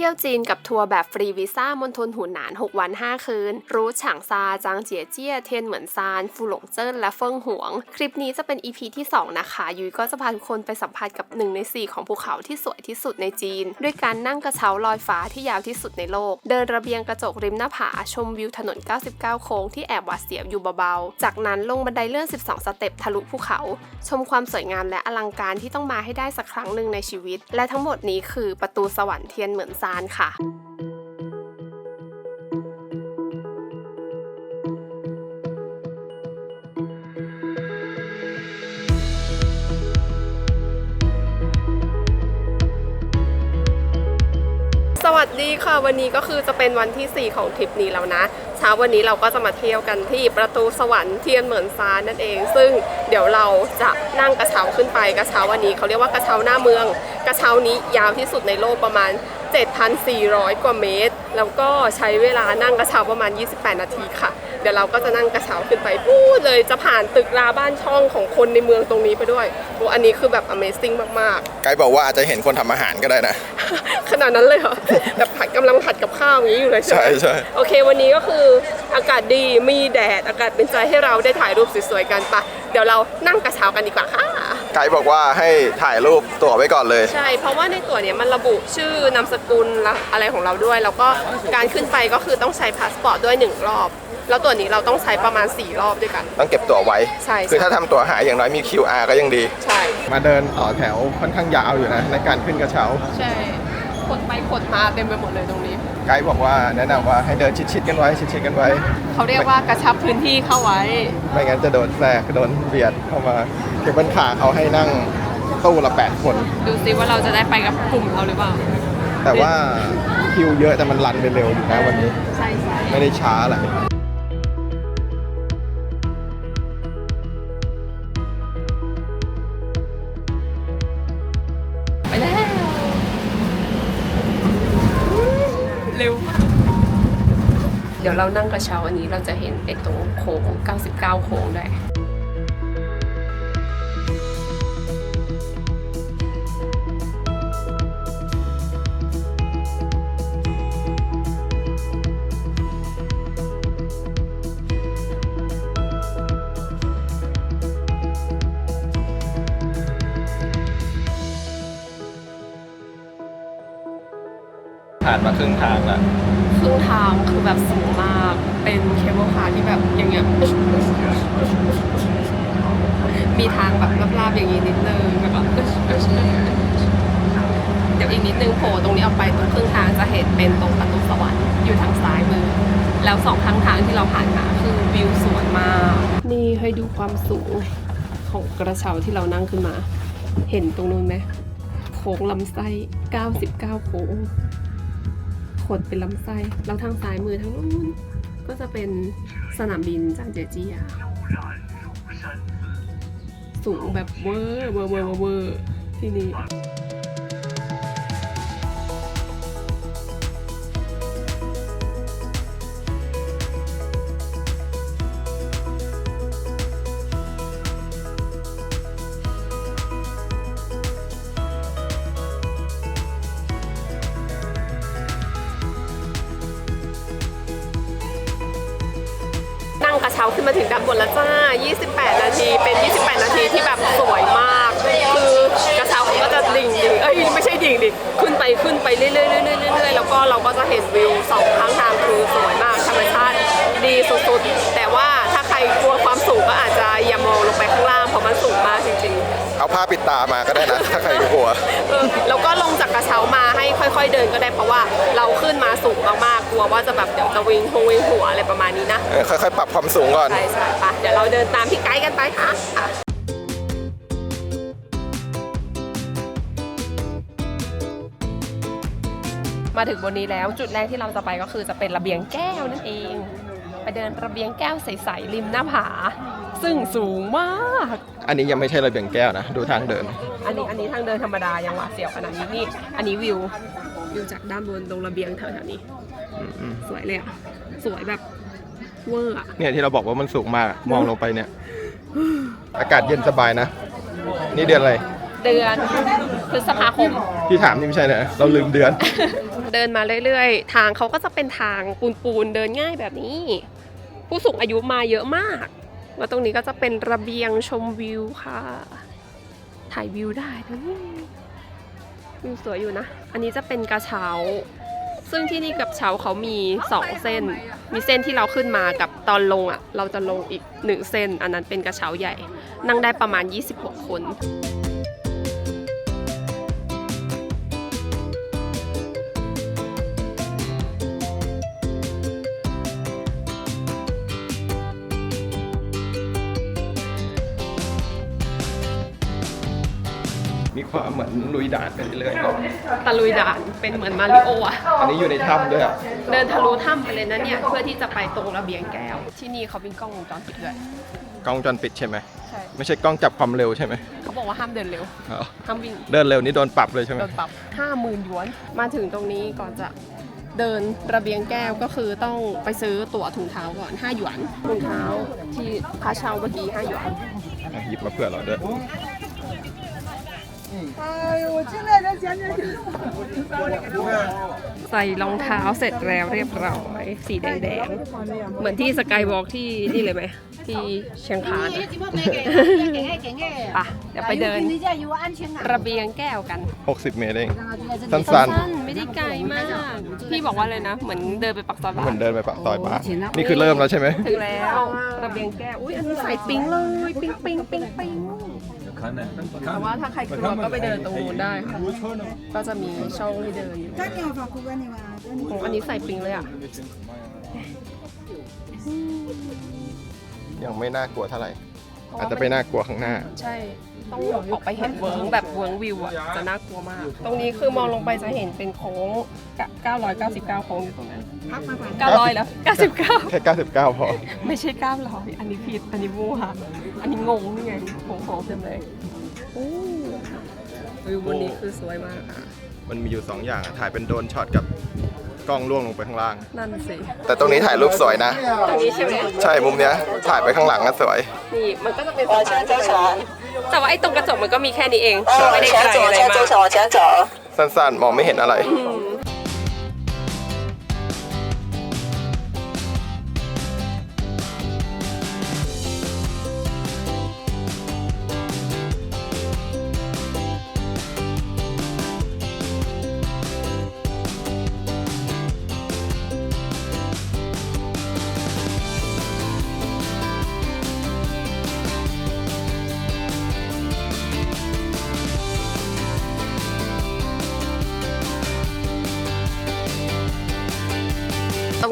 ที่ยวจีนกับทัวร์แบบฟรีวีซ่ามณฑลหูหนาน 6 วัน 5 คืน รู้ฉางซา จางเจียเจี้ย เทียนเหมือนซาน ฟูหลงเจิ้น และเฟิงหวง คลิปนี้จะเป็น EP ที่ 2 นะคะ ยุ้ยก็จะพาทุกคนไปสัมผัสกับ 1 ใน 4 ของภูเขาที่สวยที่สุดในจีน ด้วยการนั่งกระเช้าลอยฟ้าที่ยาวที่สุดในโลก เดินระเบียงกระจกริมหน้าผา ชมวิวถนน 99 โค้งที่แอบหวาดเสียวอยู่เบาๆ จากนั้นลงบันไดเลื่อน 12 สเต็ปทะลุภูเขา ชมความสวยงามและอลังการที่ต้องมาให้ได้สักครั้งหนึ่งในชีวิต และทั้งหมดนี้คือประตูสวรรค์เทียนเหมือนซานค่ะสวัสดีค่ะวันนี้ก็คือจะเป็นวันที่ 4 ของทริปนี้แล้วนะเช้าวันนี้เราก็จะมาเที่ยวกันที่ประตูสวรรค์เทียนเหมือนซานนั่นเอง ซึ่งเดี๋ยวเราจะนั่งกระเช้าขึ้นไปกระเช้าวันนี้เขาเรียกว่ากระเช้าหน้าเมือง กระเช้านี้ยาวที่สุดในโลกประมาณ 7,400 กว่าเมตร แล้วก็ใช้เวลานั่งกระเช้าประมาณ 28 นาทีค่ะ เดี๋ยวเราก็จะนั่งกระเช้าขึ้นไปพูดเลยจะผ่านตึกราบ้านช่องของคนในเมืองตรงนี้ไปด้วยโอ้อันนี้คือแบบ Amazing มากๆไกด์บอกว่าอาจจะเห็นคนทำอาหารก็ได้นะขนาดนั้นเลยเหรอแบบผัดกำลังผัดกับข้าวอย่างนี้อยู่เลยใช่ไหม ใช่ใช่ โอเค วันนี้ก็คืออากาศดีมีแดด อากาศเป็นใจให้เราได้ถ่ายรูปสวยๆกันปะเดี๋ยวเรานั่งกระเช้ากันดีกว่าค่ะ ไกด์บอกว่าให้ถ่ายรูปตั๋วไว้ก่อนเลย ใช่ เพราะว่าในตั๋วเนี้ยมันระบุชื่อนามสกุลและอะไรของเราด้วย แล้วก็การขึ้นไปก็คือต้องใช้พาสปอร์ตด้วยหนึ่งรอบ แล้วตั๋วนี้เราต้องใช้ประมาณ 4 รอบด้วยกัน ต้องเก็บตั๋วไว้ ใช่ คือถ้าทำตั๋วหายอย่างน้อยมี QR ก็ยังดี ใช่ มาเดินต่อแถวค่อนข้างยาวอยู่นะในการขึ้นกระเช้า ใช่ขดไปขดมาเต็มไปหมดเลยตรงนี้ไกด์บอกว่าแนะนำว่าให้เดินชิดๆกันไว้ชิดๆกันไว้ เขาเรียกว่ากระชับพื้นที่เข้าไว้ ไม่งั้นจะโดนแทรกโดนเบียดเข้ามาเก็บบนขาเขาให้นั่งตู้ละ 8 คน ดูซิว่าเราจะได้ไปกับกลุ่มเราหรือเปล่า แต่ว่าคิวเยอะแต่มันรันไปเร็วอยู่นะวันนี้ ใช่ใช่ไม่ได้ช้าอะไร ดี๋ยวเรานั่งกระเช้าอันนี้เราจะเห็นไอ้ตรงโค้ง 99 โค้งได้ผ่านมาครึ่งทางแล้ว ครึ่งทางคือแบบสูงมาก เป็นเคเบิลคาร์ที่แบบอย่างเงี้ยมีทางแบบลาบๆอย่างนี้นิดนึงแล้วก็เดี๋ยวอีกนิดนึงโผล่ตรงนี้ออกไปตรงครึ่งทางจะเห็นเป็นตรงประตูสวรรค์อยู่ทางซ้ายมือ แล้วสองข้างทางที่เราผ่านมาคือวิวสวยมาก นี่ให้ดูความสูงของกระเช้าที่เรานั่งขึ้นมา เห็นตรงนู้นไหมโค้งลำไส้ 99 โค้ง ขดเป็นลำไส้แล้วทางซ้ายมือทางนู้นก็จะเป็นสนามบินจางเจยเจียสูงแบบเวอร์เวอร์เวอร์เวอร์ที่นี่ เช้าขึ้นมาถึงด้านบนแล้วจ้า 28 นาที เป็น 28 นาทีที่แบบสวยมาก คือกระเช้าเขาก็จะดิ่งดิ่งเอ้ยไม่ใช่ดิ่งดิ่งขึ้นไปขึ้นไปเรื่อยๆเรื่อยๆเรื่อยๆแล้วก็เราก็จะเห็นวิวสองข้างทางคือสวยมากธรรมชาติดีสุดๆ แต่ว่าถ้าใครกลัวความสูงก็อาจจะอย่ามองลงไปข้างล่างเพราะมันสูงมากจริงๆ เอาผ้าปิดตามาก็ได้นะ ถ้าใครกลัว เออแล้วก็ลงจากกระเช้ามาให้ค่อย ๆ เดินก็ได้เพราะว่าเราขึ้นมาสูงมากๆกลัวว่าจะแบบเดี๋ยวจะวิงหงวิงหัวอะไรประมาณนี้นะเออค่อยๆ ปรับความสูงก่อน ใช่ใช่ปะเดี๋ยวเราเดินตามพี่ไกด์กันไปค่ะอะ มาถึงบนนี้แล้วจุดแรกที่เราจะไปก็คือจะเป็นระเบียงแก้วนั่นเอง ไปเดินระเบียงแก้วใสๆริมหน้าผา ซึ่งสูงมาก อันนี้ยังไม่ใช่ระเบียงแก้วนะ ดูทางเดิน อันนี้อันนี้ทางเดินธรรมดายังหวาดเสียวขนาดนี้นี่ อันนี้วิววิวจากด้านบนตรงระเบียงแถวๆนี้ อืมสวยเลยอะ สวยแบบเวอร์อะเนี่ยที่เราบอกว่ามันสูงมากมองลงไปเนี่ย อากาศเย็นสบายนะ นี่เดือนอะไร เดือนพฤษภาคม ที่ถามนี่ไม่ใช่นะเราลืมเดือน เดินมาเรื่อยๆ ทางเขาก็จะเป็นทางปูนๆเดินง่ายแบบนี้ ผู้สูงอายุมาเยอะมาก แล้วตรงนี้ก็จะเป็นระเบียงชมวิวค่ะ ถ่ายวิวได้นะนี่วิวสวยอยู่นะ อันนี้จะเป็นกระเช้า ซึ่งที่นี่กับเช้าเขามีสองเส้น มีเส้นที่เราขึ้นมากับตอนลงอะ เราจะลงอีกหนึ่งเส้น อันนั้นเป็นกระเช้าใหญ่ นั่งได้ประมาณ 26 คน มีความเหมือนลุยด่านไปเรื่อยตะลุยด่านเป็นเหมือนมาริโออะๆอันนี้อยู่ในถ้ำด้วยอะเดินทะลุถ้ำไปเลยนะเนี่ยเพื่อที่จะไปตรงระเบียงแก้ว ที่นี่เขาเป็นกล้องวงจรปิดด้วยกล้องวงจรปิดใช่ไหมใช่ไม่ใช่กล้องจับความเร็วใช่ไหมเขาบอกว่าห้ามเดินเร็วอ๋อห้ามวิ่งเดินเร็วนี่โดนปรับเลยใช่ไหมโดนปรับห้าหมื่นหยวนมาถึงตรงนี้ก่อนจะเดินระเบียงแก้วก็คือต้องไปซื้อตั๋วถุงเท้าก่อน5หยวนถุงเท้าที่ค่าเช่าเมื่อกี้5หยวนอะหยิบมาเผื่อเราด้วย ใส่รองเท้าเสร็จแล้วเรียบร้อย สีแดงๆ เหมือนที่สกายวอล์กที่นี่เลยไหม ที่เชียงคานอะเดี๋ยวไปเดิน ระเบียงแก้วกัน 60 เมตรเอง สั้นๆ ไม่ได้ไกลมาก พี่บอกว่าเลยนะ เหมือนเดินไปปักซอยบ้าเหมืนอนเดินไปปากซอยบ้านนี่คือเริ่มแล้วใช่ไหม ถึงแล้ว ระเบียงแก้ว อุ้ยอันนี้ใส่ปิ๊งเลย ปิ๊งปิ๊งปิ๊งปิ๊ง แต่ว่าถ้าใครกลัวก็ไปเดินตรงนู้นได้ค่ะ ก็จะมีช่องให้เดินอยู่โอ้อันนี้ใส่ปิ๊งเลยอะ ยังไม่น่ากลัวเท่าไหร่ อาจจะไปน่ากลัวข้างหน้า ใช่ ต้องออกไปเห็นเวิร์งแบบเวิร์งวิวอะ จะน่ากลัวมาก ตรงนี้คือมองลงไปจะเห็นเป็นโค้งกะ999 โค้งอยู่ตรงนั้น900แล้ว99 แค่ 99 พอ ไม่ใช่900อันนี้ผิด อันนี้มั่ว อันนี้งงนี่ไงโค้งๆเต็มเลยโอ้วิวบนนี้คือสวยมากค่ะ มันมีอยู่2อย่างอะถ่ายเป็นโดรนช็อตกับกล้องล่วงลงไปข้างล่าง นั่นสิ แต่ตรงนี้ถ่ายรูปสวยนะ ตรงนี้ใช่ไหม ใช่มุมเนี้ย ถ่ายไปข้างหลังก็สวย นี่มันก็จะเป็นสะพานใช่ไหมแต่ว่าไอ้ตรงกระจกมันก็มีแค่นี้เอง ไม่ได้ไกลอะไรมากสั้นๆ มองไม่เห็นอะไรตร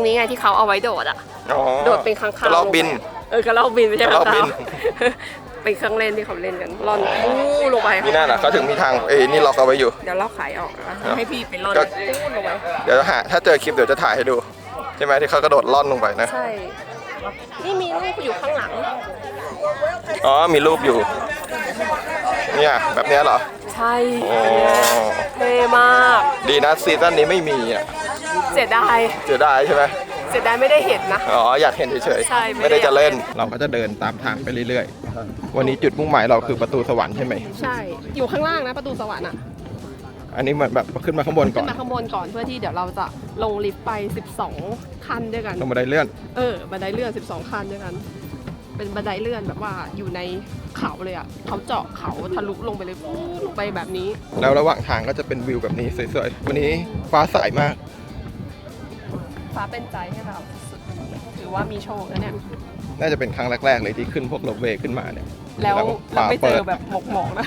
นี้ไงที่เขาเอาไว้โดดอะอ๋อโดดเป็นค้างคาวกระรอกบิน เออกระรอกบินไม่ใช่กระรค้าองกบิคานวเป็นเครื่องเล่นที่เขาเล่นกันร่อนปู้ลงไปมีหน้าน่ะเขาถึงมีทางเอ้ยนี่ล็อกเอาไว้อยู่ เดี๋ยวเราขายออกนะให้พี่ไปร่อนก็ ปู้ลงไปเดี๋ยวหาถ้าเจอคลิปเดี๋ยวจะถ่ายให้ดู ใช่ไหมที่เขากระโดดล่อนลงไปนะ ใช่ นี่มีรูปอยู่ข้างหลัง อ๋อ มีรูปอยู่ เนี่ยแบบเนี้ยเหรอ ใช่โอ้เท่มาก ดีนะซีซั่นนี้ไม่มีอะเสียดาย เสียดายใช่ไหม เสียดายไม่ได้เห็นนะ อ๋ออยากเห็นเฉยใช่ไม่ไม่ได้ได้จะเล่น เราก็จะเดินตามทางไปเรื่อยๆ วันนี้จุดมุ่งหมายเราคือประตูสวรรค์ใช่ไหมใช่ อยู่ข้างล่างนะประตูสวรรค์อะอันนี้เหมือนแบบขึ้นมาข้างบนก่ขึ้อนนมาข้างบนก่อนเพื่อที่เดี๋ยวเราจะลงลิฟต์ไป 12ขั้นด้วยกัน ลงบันไดเลื่อนเออ บันไดเลื่อน 12ขั้นด้วยกัน เป็นบันไดเลื่อนแบบว่าอยู่ในเขาเลยอะเขาเจาะเขาทะลุลงไปเลยปุ๊บลงไปแบบนี้ แล้วระหว่างทางก็จะเป็นวิวแบบนี้สวยๆวันนี้ฟ้าใสมาก ฟ้าเป็นใจให้เราสุดๆถือว่ามีโชคนะเนี่ย น่าจะเป็นครั้งแรก ๆ เลยที่ขึ้นพวกรถเวย์ขึ้นมาเนี่ยแล้วเราฟ้าไม่เจปิอดแบบหมกหมอกๆนะ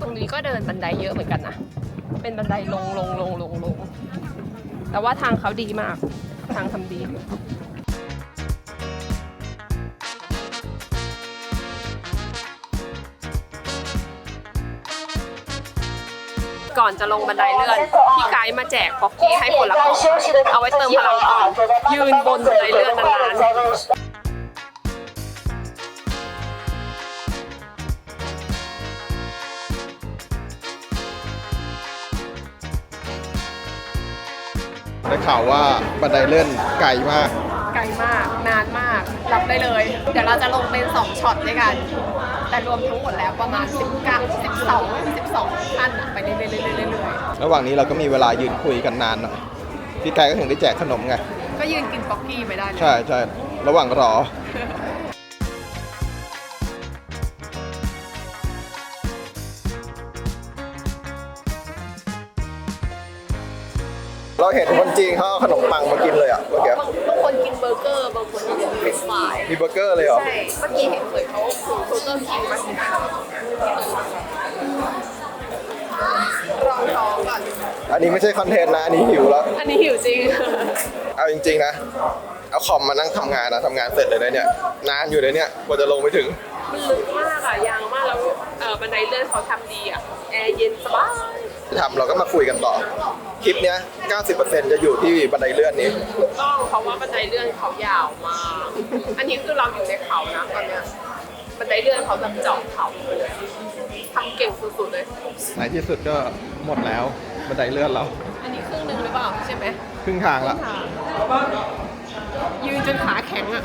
ตรงนี้ก็เดินบันไดเยอะเหมือนกันนะ เป็นบันไดลงลงลงลงลง แต่ว่าทางเขาดีมาก ทางทำดีก่อนจะลงบันไดเลื่อนพี่ไกด์มาแจกป๊อกกี้ให้คนละกล่องเอาไว้เติมพลังก่อนยืนบนบันไดเลื่อนนานๆ ข่าวว่าบันไดเลื่อนไกลมาก ไกลมาก นานมาก รับได้เลย เดี๋ยวเราจะลงเป็น 2ช็อตด้วยกัน แต่รวมทั้งหมดแล้วประมาณ 19 12 12ขั้นอะไปเรื่อยๆเรื่อยๆเรื่อยๆระหว่างนี้เราก็มีเวลายืนคุยกันนานหน่อยพี่ไก่ก็ถึงได้แจกขนมไงก็ยืนกินป๊อกกี้ไปได้เลย ใช่ใช่ระหว่างรอ เราเห็นคนจีนเขาเอาขนมปังมากินเลยอะเมื่อกี้บางบางคนกินเบอร์เกอร์ บางคนกินเฟรนช์ฟรายมีเบอร์เกอร์เลยเหรอ ใช่ เมื่อกี้เห็นเคยเขาเบอร์เกอร์คิงมาสิรองท้องก่อน อันนี้ไม่ใช่คอนเทนต์นะ อันนี้หิวแล้ว อันนี้หิวจริง เอาจริง ๆ นะ เอาคอมมานั่งทำงานนะทำงานเสร็จเลยนะเนี่ย นานอยู่เลยเนี่ย กว่าจะลงไปถึง มันลึกมากอะยางมากแล้วเออบันไดเลื่อนเขาทำดีอะแอร์เย็นสบาย ทำเราก็มาคุยกันต่อ คลิปเนี้ย 90%จะอยู่ที่บันไดเลื่อนนี้ ถูกต้องเพราะว่าบันไดเลื่อนเขายาวมาก อันนี้คือเราอยู่ในเขานะตอนเนี้ยบันไดเลื่อนเขาแบบเจาะเขาไปเลยทำเก่งสุดๆเลย ในที่สุดก็หมดแล้วบันไดเลื่อนเรา อันนี้ครึ่งหนึงหรือเปล่าใช่ไหมครึ่งทางละยืนจนขาแข็งอะ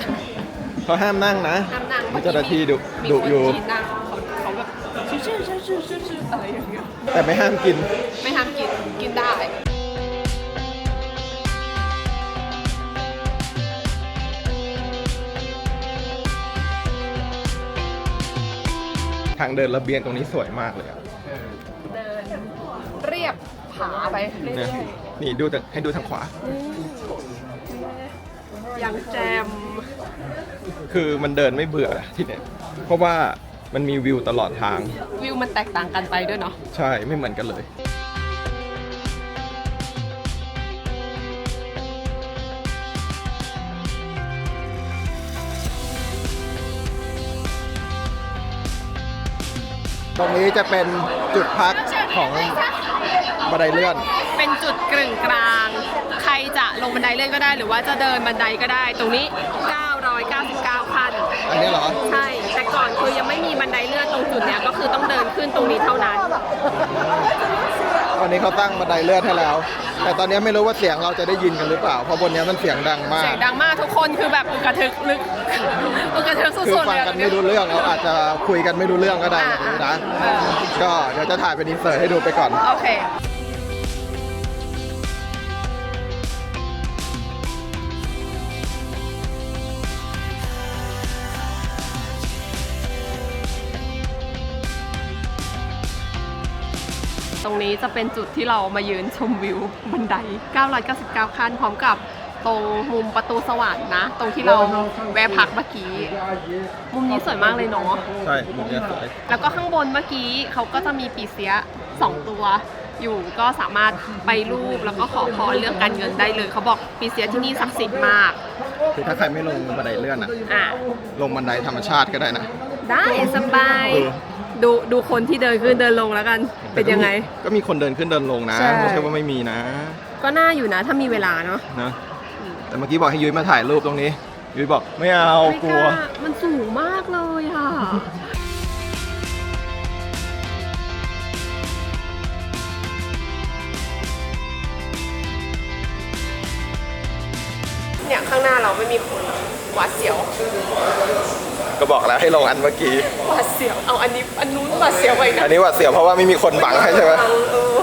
เขาห้ามนั่งนะห้ามนั่งมีเจ้าหน้าที่ดุมีดุคนอยู่จีนนั่ง ชื่อชื่อชื่อชื่อชื่อชื่ออะไรอย่างเงี้ยแต่ไม่ห้ามกิน ไม่ห้ามกินกินได้ ทางเดินระเบียงตรงนี้สวยมากเลยอะเดินเรียบผาไปเรื่เนี่ยอยนี่ดูแต่ให้ดูทางขวา ๆยังแจมคือมันเดินไม่เบื่อที่เนี่ยเพราะว่า มันมีวิวตลอดทาง วิวมันแตกต่างกันไปด้วยเนาะ ใช่ไม่เหมือนกันเลย ตรงนี้จะเป็นจุดพักของบันไดเลื่อน เป็นจุดกึ่งกลาง ใครจะลงบันไดเลื่อนก็ได้ หรือว่าจะเดินบันไดก็ได้ ตรงนี้ 999ขั้นอันนี้เหรอ ใช่แต่ก่อน คือยังไม่มีบันไดเลื่อนตรงจุดเนี้ยก็คือต้องเดินขึ้นตรงนี้เท่านั้น วันนี้เขาตั้งบันไดเลื่อนให้แล้ว แต่ตอนนี้ไม่รู้ว่าเสียงเราจะได้ยินกันหรือเปล่า เพราะบนนี้มันเสียงดังมาก เสียงดังมากทุกคนคือแบบอึกกระทึกลึกอึกกระทึกสุคือดๆฟังเลยกันไม่รู้เรื่องเราอาจจะคุยกันไม่รู้เรื่องก็ได้อ่าไม่รู้นะ อ่าก็เดี๋ยวจะถ่ายเป็นอินเสิร์ตให้ดูไปก่อน โอเค ตรงนี้จะเป็นจุดที่เรามายืนชมวิวบันได 999 ขั้นพร้อมกับตรงมุมประตูสวรรค์นะ ตรงที่เราแวะพักเมื่อกี้ มุมนี้สวยมากเลยเนาะ ใช่มุมเนี้ยสวย แล้วก็ข้างบนเมื่อกี้เขาก็จะมีปีเสียสองตัว อยู่ก็สามารถไปรูปแล้วก็ขอพรเรื่องการเงินได้เลย เขาบอกปีเสียที่นี่ศักดิ์สิทธิ์มาก คือถ้าใครไม่ลงบันไดเลื่อนอะอะลงบันไดธรรมชาติก็ได้นะ ได้สบายเออ ดูดูคนที่เดินขึ้นเดินลงแล้วกัน เป็นยังไง ก็มีคนเดินขึ้นเดินลงนะ ใช่ ไม่ใช่ว่าไม่มีนะก็น่าอยู่นะ ถ้ามีเวลาเนาะนะแต่เมื่อกี้บอกให้ยุ้ยมาถ่ายรูปตรงนี้ ยุ้ยบอกไม่เอาไม่กลัวมันสูงมากเลยอะ เนี่ยข้างหน้าเราไม่มีคนหวาดเสียว ก็บอกแล้วให้ลงอันเมื่อกี้ หวาดเสียว เอาอันนี้ อันนู้นหวาดเสียวไปนะอันนี้หว่าดเสียวเพราะว่าไม่มีคนบังให้ใช่ไหม เออเออ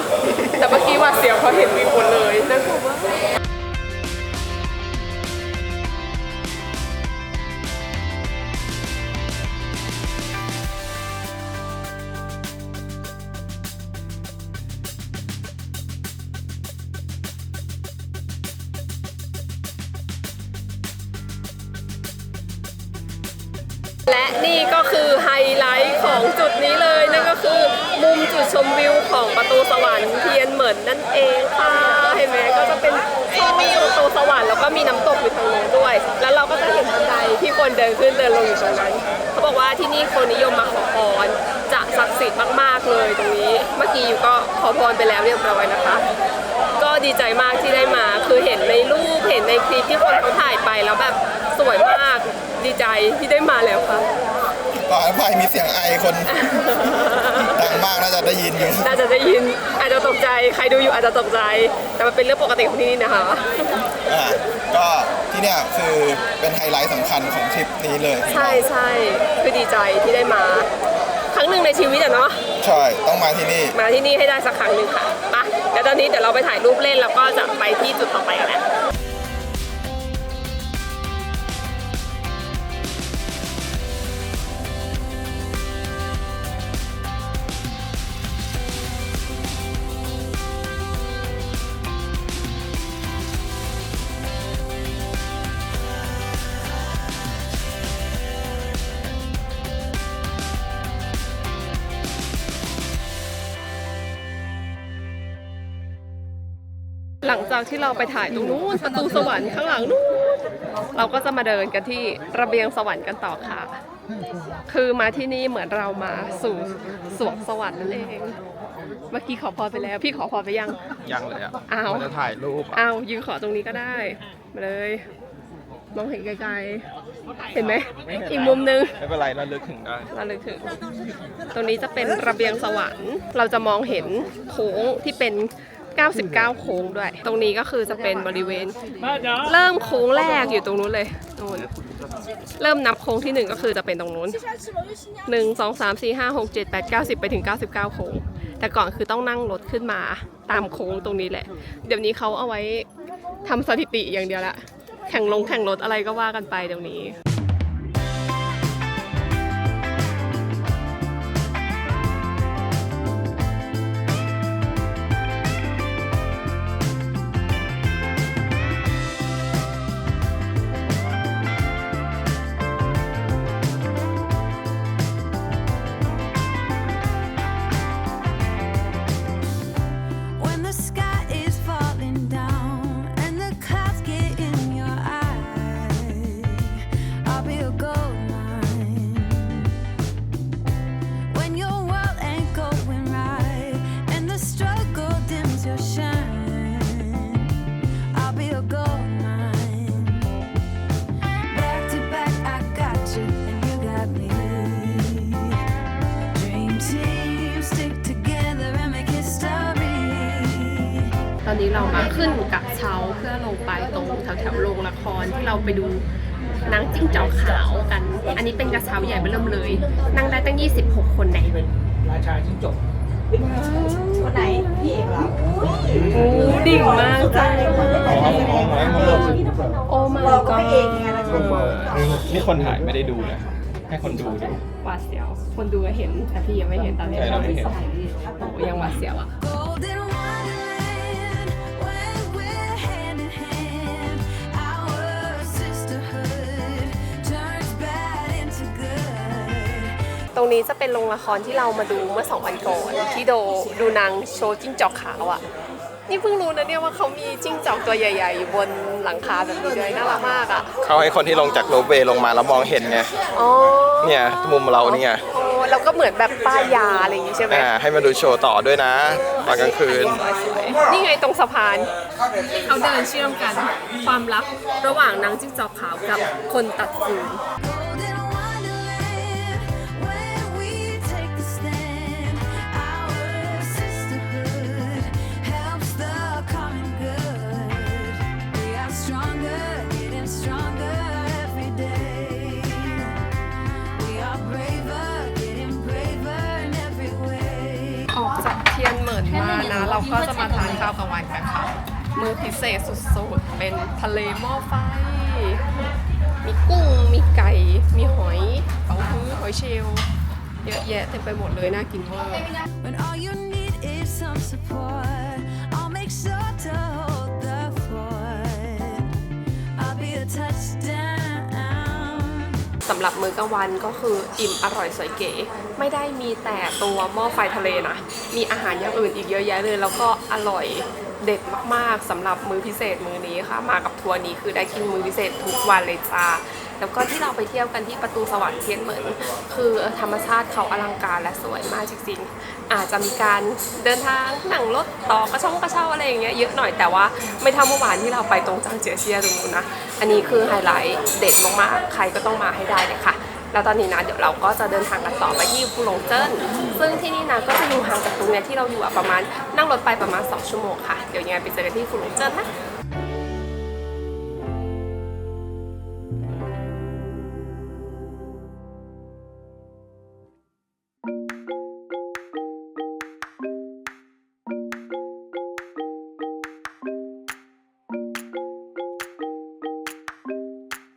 คนเดินขึ้นเดินลงอยู่ตรงนั้น เขาบอกว่าที่นี่คนนิยมมาขอพรจะศักดิ์สิทธิ์มากๆเลยตรงนี้ เมื่อกี้อยู่ก็ขอพรไปแล้วเรียบร้อยนะคะ ก็ดีใจมากที่ได้มา คือเห็นในรูปเห็นในคลิปที่คนเขาถ่ายไปแล้วแบบสวยมาก ดีใจที่ได้มาแล้วค่ะ ปลอดภัยมีเสียงไอคนดังมากน่าจะได้ยินอยู่ น่าจะได้ยินอาจจะตกใจใครดูอยู่อาจจะตกใจ แต่มันเป็นเรื่องปกติของที่นี่นะคะ อ่าก็ที่เนี่ยคือเป็นไฮไลท์สำคัญของทริปนี้เลย ใช่ใช่คือดีใจที่ได้มา ครั้งหนึ่งในชีวิตอะเนาะใช่ต้องมาที่นี่ มาที่นี่ให้ได้สักครั้งหนึ่งค่ะไปะเดี๋ยวตอนนี้เดี๋ยวเราไปถ่ายรูปเล่นแล้วก็จะไปที่จุดต่อไปกันแล้ว หลังจากที่เราไปถ่ายตรงนู้นประตูสวรรค์ข้างหลังนู้นเราก็จะมาเดินกันที่ระเบียงสวรรค์กันต่อค่ะ คือมาที่นี่เหมือนเรามาสู่สวงสวรรค์นั่นเอง เมื่อกี้ขอพรไปแล้ว พี่ขอพรไปยัง ยังเลยอะอ้าว มันจะถ่ายรูปอะอ้าวยืนขอตรงนี้ก็ได้มาเลยมองเห็นไกลๆ เห็นไหมอีกมุมนึงไม่เป็นไรเราลึกถึงได้เราเลยถึง ตรงนี้จะเป็นระเบียงสวรรค์ เราจะมองเห็นโค้งที่เป็น 99 โค้งด้วย ตรงนี้ก็คือจะเป็นบริเวณ เริ่มโค้งแรกอยู่ตรงนู้นเลยนู่นเริ่มนับโค้งที่หนึ่งก็คือจะเป็นตรงนู้นหนึ่งสองสามสี่ห้าหกเจ็ดแปดเก้าสิบไปถึง 99 โค้ง แต่ก่อนคือต้องนั่งรถขึ้นมาตามโค้งตรงนี้แหละ เดี๋ยวนี้เขาเอาไว้ทำสถิติอย่างเดียวละ แข่งลงแข่งรถอะไรก็ว่ากันไปเดี๋ยวนี้ ขึ้นกับเช้าเพื่อลงไปตรงแถวแถวๆโรงละครที่เราไปดูหนังจิ้งจอกขาวกัน อันนี้เป็นกระเช้าใหญ่เริ่มเลย นั่งได้ตั้ง 26 คนแน่ราชาจิ้งจกคนไหนพี่เอกเหรอโอ้ดิ่งมากจ้าโอ้ my เราก็ god ไม่เองไงเราจะบอกนี่คนถ่ายไม่ได้ดูนะให้คนดูดูหวาดเสียว คนดูก็เห็นแต่พี่ยังไม่เห็นตอนนี้ใช่เราไม่เห็นโอ้ยังหวาดเสียวอะ นี้จะเป็นโรงละครที่เรามาดูเมื่อสองวันก่อนที่โดดูนางโชว์จิ้งจอกขาวอะ นี่เพิ่งรู้นะเนี่ยว่าเขามีจิ้งจอกตัวใหญ่ ๆ อยู่บนหลังคาแบบนี้เลยน่ารักมากอะเขาให้คนที่ลงจากโรบเวย์ลงมาแล้วมองเห็นไงอ๋อเนี่ยมุมเราเนี่ยโอ้เราก็เหมือนแบบป้ายยาอะไรอย่างงี้ใช่ไหมอ่าให้มาดูโชว์ต่อด้วยนะตอนกลางคืนสวยๆนี่ไงตรงสะพานที่เขาเดินเชื่อมกันความลับระหว่างนางจิ้งจอกขาวกับคนตัดฟืน เราก็จะมาทานข้าวกลางวันกันค่ะ มือพิเศษสุดๆ เป็นทะเลหม้อไฟ มีกุ้ง มีไก่ มีหอยเป๋าฮื้อหอยเชลล์เยอะแยะเต็มไปหมดเลย น่ากินมาก When สำหรับมื้อกลางวันก็คืออิ่มอร่อยสวยเก๋ ไม่ได้มีแต่ตัวหม้อไฟทะเลนะ มีอาหารอย่างอื่นอีกเยอะแยะเลย แล้วก็อร่อยเด็ดมากๆสำหรับมื้อพิเศษมื้อนี้ค่ะ มากับทัวร์นี้คือได้กินมื้อพิเศษทุกวันเลยจ้า แล้วก็ที่เราไปเที่ยวกันที่ประตูสวรรค์เทียนเหมือน คือธรรมชาติเขาอลังการและสวยมากจริงๆ อาจจะมีการเดินทางหนังรถต่อกระช่องกระเช่าอะไรอย่างเงี้ยเยอะหน่อยแต่ว่าไม่เท่าเมื่อวานที่เราไปตรงจางเจียเชียตรงนู้นนะ อันนี้คือไฮไลท์เด็ดมากๆ ใครก็ต้องมาให้ได้เลยค่ะแล้วตอนนี้นะเดี๋ยวเราก็จะเดินทางกันต่อไปที่ฟูหลงเจิ้น ซึ่งที่นี่นะก็จะอยู่ห่างจากตรงเนี้ยที่เราอยู่อะประมาณนั่งรถไปประมาณ 2 ชั่วโมงค่ะ เดี๋ยวยังไงไปเจอกันที่ฟูหลงเจิ้นนะ